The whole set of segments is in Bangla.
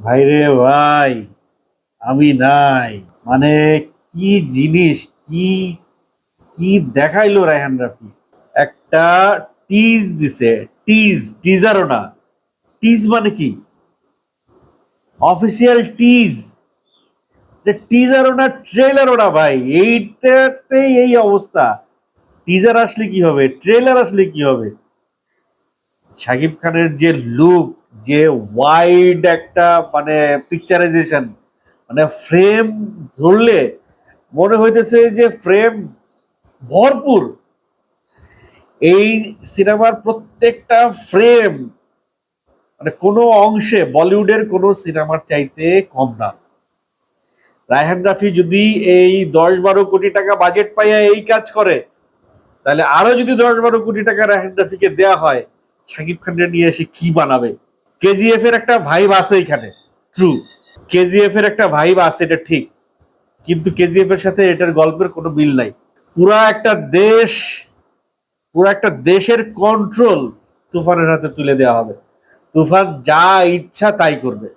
ভাইরে ভাই, আমি নাই। মানে কি জিনিস, কি কি দেখাইলো রায়হান রাফি? একটা টিজ দিছে টিজ টিজারও না। টিজ মানে কি? অফিসিয়াল টিজ টিজারও না ট্রেলারও না ভাই, এইটাতেই এই অবস্থা। টিজার আসলে কি হবে? ট্রেলার আসলে কি হবে? শাকিব খানের যে লুক যে ওয়াইড একটা মানে পিকচারাইজেশন মানে ফ্রেম ধরলে মনে হইতেছে যে ফ্রেম ভরপুর। এই সিনেমার প্রত্যেকটা ফ্রেম মানে কোনো অংশে বলিউডের কোনো সিনেমার চাইতে কম না। রায়হান রাফি যদি এই দশ বারো কোটি টাকা বাজেট পাইয়া এই কাজ করে, তাহলে আরও যদি দশ বারো কোটি টাকা রায়হান রাফিকে দেওয়া হয়, শাকিব খানের নিয়ে এসে কি বানাবে? কেজিএফ এর একটা ভাইব আছে এখানে। ট্রু কেজিএফ এর একটা ভাইব আছে, এটা ঠিক। কিন্তু কেজিএফ এর সাথে এটার গল্পের কোনো মিল নাই। পুরা একটা দেশ, পুরো একটা দেশের কন্ট্রোল তুফানের হাতে তুলে দেওয়া হবে। তুফান যা ইচ্ছা তাই করবে।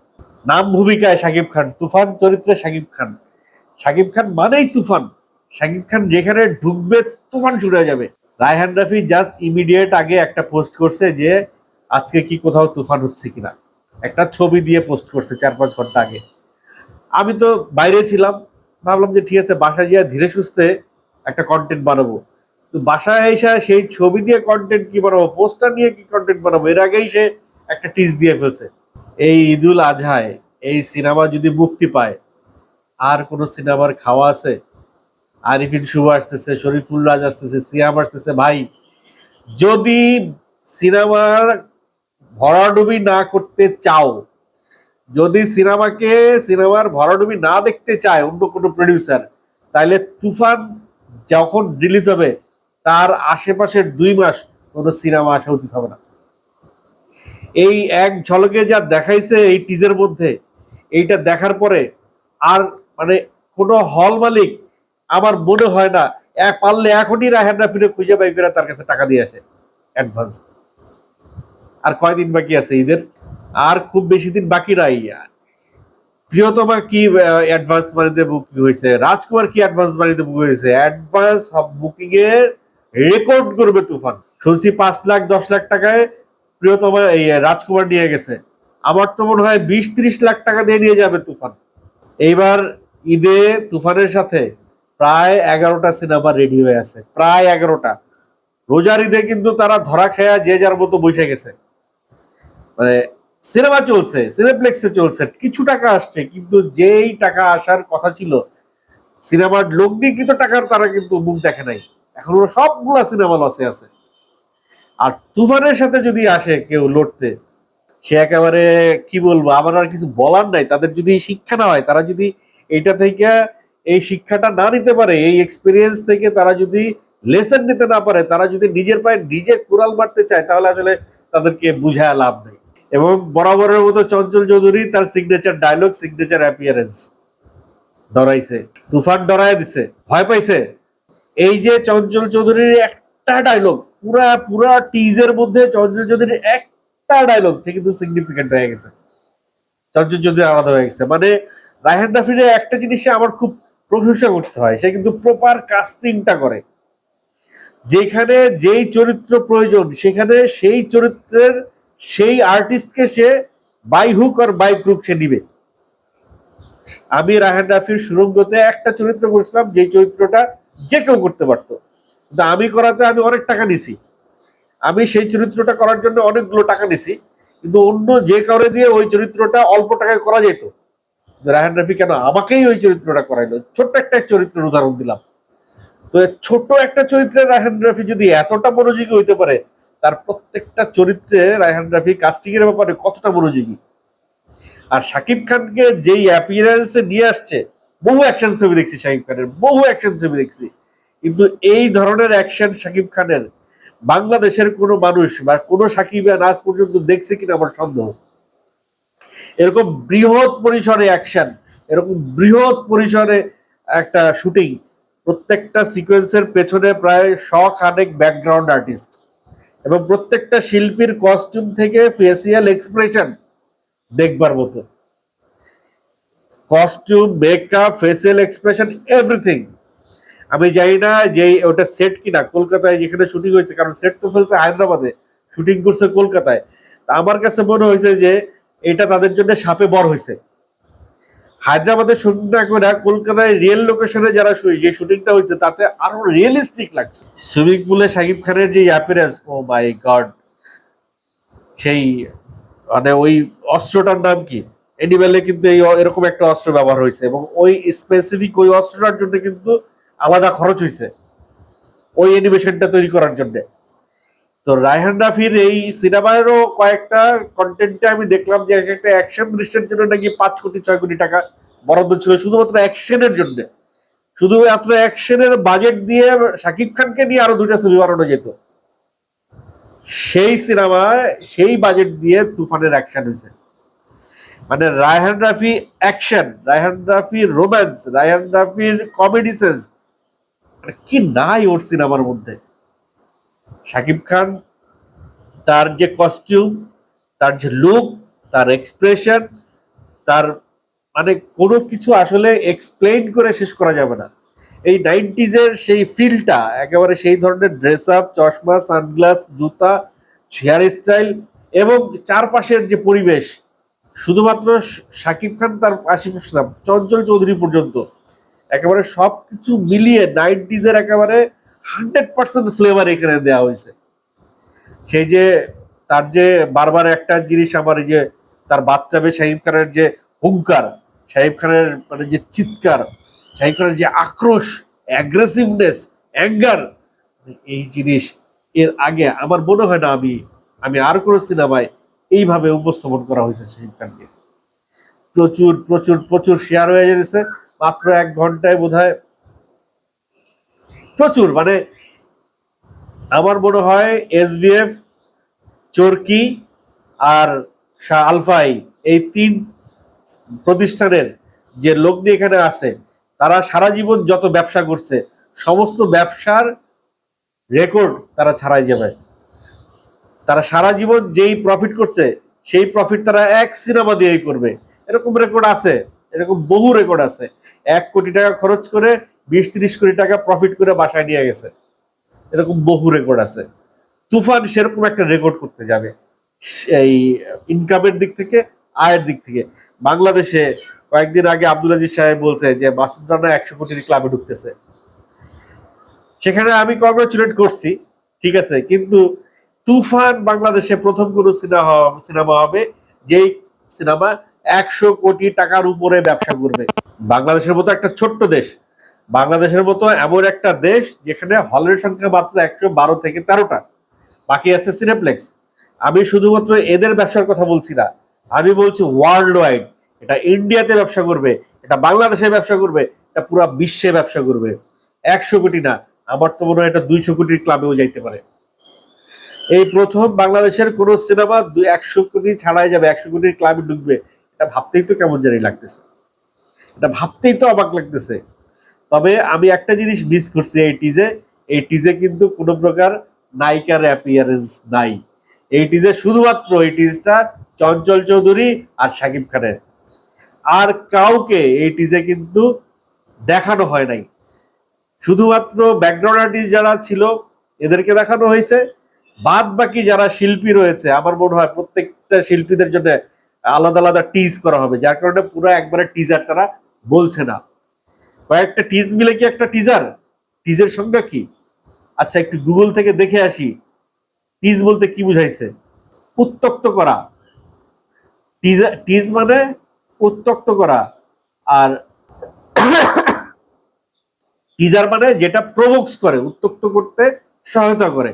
নাম ভূমিকায় শাকিব খান, তুফান চরিত্রে শাকিব খান। সাকিব খান মানেই তুফান। শাকিব খান যেখানে ঢুকবে, তুফান শুরু হয়ে যাবে। রায়হান রাফি জাস্ট ইমিডিয়েট আগে একটা পোস্ট করছে যে আজকে কি কোথাও তুফান হচ্ছে কিনা? একটা ছবি দিয়ে পোস্ট করছে চার পাঁচ ঘণ্টা আগে। আমি তো বাইরে ছিলাম, ভাবলাম যে ঠিক আছে, বাসায় গিয়ে ধীরে সুস্থে একটা কন্টেন্ট বানাবো। তো বাসায় এসে সেই ছবি দিয়ে কন্টেন্ট কি বানাবো পোস্টার নিয়ে কি কন্টেন্ট বানাবো, এর আগেই সে একটা টিজ দিয়ে ফেলছে। এই ঈদুল আজহায়, এই সিনেমা যদি মুক্তি পায়, আর কোনো সিনেমার খাওয়া আছে? আরিফিন শুভ আসতেছে, শরীফুল রাজ আসতেছে, সিয়াম আসতেছে, ভাই, যদি সিনেমার ভরাডুবি না করতে চাও, যদি সিনেমাকে, সিনেমার ভরাডুবি না দেখতে চায় অন্য কোনো প্রডিউসার তাহলে তুফান যখন রিলিজ হবে, তার আশেপাশের দুই মাস কোনো সিনেমা আসা উচিত হবে না। এই এক ঝলকে যা দেখাইছে এই টিজের মধ্যে, এইটা দেখার পরে আর মানে কোনো হল মালিক আমার মনে হয় না পারলে এখনই রাহেন রাফিনে খুঁজে বাই করে তার কাছে টাকা দিয়ে আসে অ্যাডভান্স আর কয়দিন বাকি আছে ঈদের? আর খুব বেশি দিন বাকি নাই। প্রিয়তমা কি অ্যাডভান্স মানিতে বুকিং হয়েছে? রাজকুমার কি অ্যাডভান্স মানিতে বুকিং হয়েছে? অ্যাডভান্স বুকিং এর রেকর্ড করবে তুফান। শুনছি পাঁচ লাখ, দশ লাখ টাকায় প্রিয়তমা এই রাজকুমার নিয়ে গেছে। আমার তো মনে হয় বিশ, ত্রিশ লাখ টাকা দিয়ে নিয়ে যাবে তুফান। এইবার ঈদে তুফানের সাথে প্রায় এগারোটা সিনেমা রেডি হয়ে আছে। প্রায় এগারোটা। রোজার ঈদে কিন্তু তারা ধরা খেয়া যে যার মতো বসে গেছে। মানে সিনেমা চলছে সিনেপ্লেক্সে চলছে, কিছু টাকা আসছে, কিন্তু যেই টাকা আসার কথা ছিল, সিনেমার লগ্নিকৃত টাকার তারা কিন্তু মুখ দেখে নাই। এখন ওরা সবগুলা সিনেমা লসে আছে। আর তুফানের সাথে যদি আসে কেউ লড়তে, সে একেবারে কি বলব, আমার আর কিছু বলার নাই। তাদের যদি শিক্ষা না হয়, তারা যদি এইটা থেকে এই শিক্ষাটা না নিতে পারে, এই এক্সপিরিয়েন্স থেকে তারা যদি লেসন নিতে না পারে, তারা যদি নিজের পায়ে নিজে কুড়াল মারতে চায়, তাহলে আসলে তাদেরকে বুঝায় লাভ নেই। এবং বরাবরের মতো চঞ্চল চৌধুরী তার সিগনেচার ডায়লগ সিগনেচার অ্যাপিয়ারেন্স ডরাইছে। তুফান ডরায় দিছে। ভয় পাইছে। এই যে চঞ্চল চৌধুরীর একটা ডায়লগ পুরা পুরা টিজের মধ্যে চঞ্চল চৌধুরীর একটা ডায়লগ থেকে কিন্তু সিগনিফিকেন্ট হয়ে গেছে। চঞ্চল চৌধুরী আলাদা হয়ে গেছে। মানে রায়হান রাফিনের একটা জিনিসে আমার খুব প্রশংসা করতে হয়, সে কিন্তু প্রপার কাস্টিংটা করে। যেখানে যেই চরিত্র প্রয়োজন, সেখানে সেই চরিত্রের সেই আর্টিস্টকে সে বাই হুক আর বাই ক্রুক সে নিবে। আমি রাহান রাফির সুরঙ্গতে একটা চরিত্র করেছিলাম যে চরিত্রটা যে কেউ করতে পারতো। কিন্তু আমি করাতে আমি অনেক টাকা নিছি। আমি সেই চরিত্রটা করার জন্য অনেকগুলো টাকা নিছি, কিন্তু অন্য যে কাউরে দিয়ে ওই চরিত্রটা অল্প টাকায় করা যেত। রাহান রাফি কেন আমাকেই ওই চরিত্রটা করাইলো? ছোট্ট একটা চরিত্রের উদাহরণ দিলাম। তো ছোট একটা চরিত্রে রায়হান রাফি যদি এতটা মনোযোগী হইতে পারে তার প্রত্যেকটা চরিত্রে রায়হান রাফি কাস্টিং এর ব্যাপারে কতটা মনোযোগী? আর শাকিব খানকে যেই অ্যাপিয়ারেন্সে নিয়ে আসছে, বহু অ্যাকশন ছবি দেখছি শাকিব খানের, বহু অ্যাকশন ছবি দেখছি। কিন্তু এই ধরনের অ্যাকশন শাকিব খানের বাংলাদেশের কোনো মানুষ বা কোনো সাকিব আজ পর্যন্ত দেখছে কিনা আমার সন্দেহ। এরকম বৃহৎ পরিসরে অ্যাকশন এরকম বৃহৎ পরিসরে একটা শুটিং প্রত্যেকটা সিকোয়েন্সের পেছনে প্রায় শখ আনেক ব্যাকগ্রাউন্ড আর্টিস্ট এবং প্রত্যেকটা শিল্পীর কস্টিউম থেকে ফেসিয়াল এক্সপ্রেশন দেখবার মতো। Costume makeup facial expression everything আমি জানি না যে ওটা সেট কিনা, কলকাতায় যেখানে শুটিং হয়েছে, কারণ সেট তো ফেলছে হায়দ্রাবাদে শুটিং করছে কলকাতায়। তা আমার কাছে মনে হয়েছে যে এটা তাদের জন্য সাপে বর হয়েছে। হায়দ্রাবাদে শুটিং না করে কলকাতায় রিয়েল লোকেশনে যারা যে শুটিংটা হয়েছে, তাতে আরও রিয়েলিস্টিক লাগছে। সুইমিং পুলে শাকিব খানের যে অ্যাপিয়ারেন্স ও মাই গড সেই মানে ওই অস্ত্রটার নাম কি? এনিমেলে কিন্তু এই এরকম একটা অস্ত্র ব্যবহার হয়েছে এবং ওই স্পেসিফিক ওই অস্ত্রটার জন্য কিন্তু আলাদা খরচ হয়েছে। ওই অ্যানিমেশনটা তৈরি করার জন্য। তো রায়হান রাফির এই সিনেমারও কয়েকটা কন্টেন্টে আমি দেখলাম যে এক একটা অ্যাকশন দৃশ্যের জন্য নাকি পাঁচ কোটি, ছয় কোটি টাকা বরাদ্দ ছিল, শুধুমাত্র অ্যাকশনের জন্য। শুধুমাত্র অ্যাকশনের বাজেট দিয়ে শাকিব খানকে নিয়ে আরও দুইটা ছবি বানানো যেত। সেই সিনেমা সেই বাজেট দিয়ে তুফানের অ্যাকশন হয়েছে। মানে রায়হান রাফি অ্যাকশন রায়হান রাফি রোম্যান্স রায়হান রাফির কমেডি সেন্স মানে কি নাই ওর সিনেমার মধ্যে। শাকিব খান, তার যে কস্টিউম তার যে লুক তার এক্সপ্রেশন তার মানে কোনো কিছু আসলে এক্সপ্লেইন করে শেষ করা যাবে না। এই নাইনটিজের সেই ফিলটা একেবারে সেই ধরনের ড্রেস আপ চশমা সানগ্লাস জুতা হেয়ার স্টাইল এবং চারপাশের যে পরিবেশ, শুধুমাত্র শাকিব খান তার আশেপাশে চঞ্চল চৌধুরী পর্যন্ত, একেবারে সব কিছু মিলিয়ে নাইনটিজের একেবারে হান্ড্রেড পার্সেন্ট ফ্লেভার এখানে দেওয়া হয়েছে। সেই যে, তার যে বারবার একটা জিনিস আমার যে, তার বাচ্চা বে শাহিব খানের যে হুঙ্কার শাহিব খানের মানে যে চিৎকার শাহিব খানের যে আক্রোশ অ্যাগ্রেসিভনেস অ্যাঙ্গার এই জিনিস এর আগে আমার মনে হয় না আমি আমি আর কোনো সিনেমায় এইভাবে উপস্থাপন করা হয়েছে শাহিব খানকে। প্রচুর প্রচুর প্রচুর শেয়ার হয়ে যেতেছে মাত্র এক ঘন্টায় বোধ প্রচুর মানে আমার মনে হয় এসবিএফ চরকি আর আলফাই এই তিন প্রতিষ্ঠানের যে লোক নিয়ে এখানে আসে তারা সারা জীবন যত ব্যবসা করছে, সমস্ত ব্যবসার রেকর্ড তারা ছাড়াই যাবে। তারা সারা জীবন যেই প্রফিট করছে, সেই প্রফিট তারা এক সিনেমা দিয়েই করবে। এরকম রেকর্ড আছে, এরকম বহু রেকর্ড আছে। এক কোটি টাকা খরচ করে বিশ ত্রিশ কোটি টাকা প্রফিট করে বাসায় নিয়ে গেছে। এরকম বহু রেকর্ড আছে। তুফান সেরকম একটা রেকর্ড করতে যাবে। এই ইনকামের দিক থেকে, আয়ের দিক থেকে। বাংলাদেশে কয়েকদিন আগে আব্দুল আজিজ সাহেব বলছে যে মাসুদ রানা একশো কোটির ক্লাবে ঢুকতেছে। সেখানে আমি কংগ্রেচুলেট করছি, ঠিক আছে, কিন্তু তুফান বাংলাদেশে প্রথম কোন সিনেমা সিনেমা হবে যেই সিনেমা একশো কোটি টাকার উপরে ব্যবসা করবে। বাংলাদেশের মতো একটা ছোট্ট দেশ। বাংলাদেশের মতো এমন একটা দেশ যেখানে হলের সংখ্যা মাত্র একশো বারো থেকে তেরোটা। বাকি আছে সিনেপ্লেক্স আমি শুধুমাত্র এদের ব্যবসার কথা বলছি না, আমি বলছি ওয়ার্ল্ড ওয়াইড এটা ইন্ডিয়াতে ব্যবসা করবে, এটা বাংলাদেশে ব্যবসা করবে, এটা পুরো বিশ্বে ব্যবসা করবে। একশো কোটি না, আমার তো মনে হয় এটা দুইশো কোটির ক্লাবেও যাইতে পারে। এই প্রথম বাংলাদেশের কোন সিনেমা একশো কোটি ছাড়াই যাবে, একশো কোটির ক্লাবে ঢুকবে। এটা ভাবতেই তো কেমন জানি লাগতেছে। এটা ভাবতেই তো অবাক লাগতেছে। তবে আমি একটা জিনিস মিস করছি এই টিজে এই টিজে কিন্তু কোনো প্রকার নায়িকার অ্যাপিয়ারেন্স নাই। এই টিজে শুধুমাত্র এই টিজটা চঞ্চল চৌধুরী আর শাকিব খানের। আর কাউকে এই টিজে কিন্তু দেখানো হয় নাই। শুধুমাত্র ব্যাকগ্রাউন্ড আর্টিস্ট যারা ছিল, এদেরকে দেখানো হয়েছে। বাদ বাকি যারা শিল্পী রয়েছে, আমার মনে হয় প্রত্যেকটা শিল্পীদের জন্য আলাদা আলাদা টিজ করা হবে। যার কারণে পুরো একবারে টিজার তারা বলছে না। কয়েকটা টিজ মিলে কি একটা টিজার টিজের সংজ্ঞা কি? আচ্ছা একটু গুগল থেকে দেখে আসি। টিজ বলতে কি বুঝাইছে? উত্তক্ত করা। টিজ মানে উত্তক্ত করা। আর টিজার মানে যেটা প্রভোক্স করে, উত্তক্ত করতে সহায়তা করে।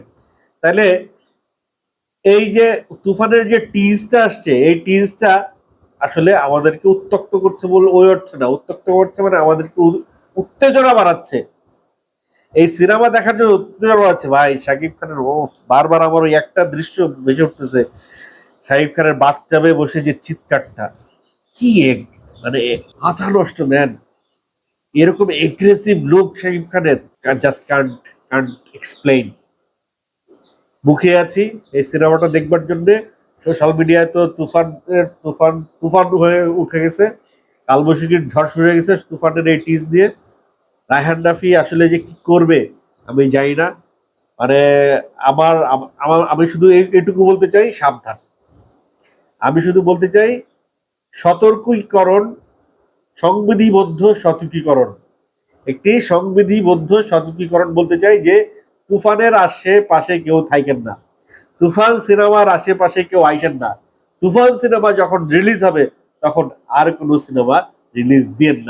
তাহলে এই যে তুফানের যে টিজটা আসছে, এই টিজটা আসলে আমাদেরকে উত্তক্ত করছে বলে ওই অর্থে না, উত্তক্ত করছে মানে আমাদেরকে উত্তেজনা বাড়াচ্ছে। এই সিনেমা দেখার জন্য উত্তেজনা বাড়াচ্ছে। ভাই, শাকিব খানের ও বারবার আমার ওই একটা দৃশ্য বেজে উঠতেছে। শাকিব খানের বাথটাবে বসে যে চিৎকারটা, কি এক মানে মাথা নষ্ট ম্যান এরকম এগ্রেসিভ লোক শাকিব খানের। জাস্ট কান্ট কান্ট এক্সপ্লেইন মুখে আছি, এই সিনেমাটা দেখবার জন্য সোশ্যাল মিডিয়ায় তো তুফান তুফান তুফান হয়ে উঠে গেছে। কালবৈশাখীর ঝড় শুরু হয়ে গেছে তুফানের এই টিজ দিয়ে। রায়হান রাফি আসলে যে কি করবে, আমি জানি না। মানে আমার আমার, আমি শুধু এইটুকু বলতে চাই, সাবধান। আমি শুধু বলতে চাই, সতর্কীকরণ, সংবিধিবদ্ধ সতর্কীকরণ। একটি সংবিধিবদ্ধ সতর্কীকরণ বলতে চাই যে, তুফানের আশেপাশে কেউ থাকেন না। তুফান সিনেমার আশেপাশে কেউ আইসেন না। তুফান সিনেমা যখন রিলিজ হবে, তখন আর কোনো সিনেমা রিলিজ দিয়ে না।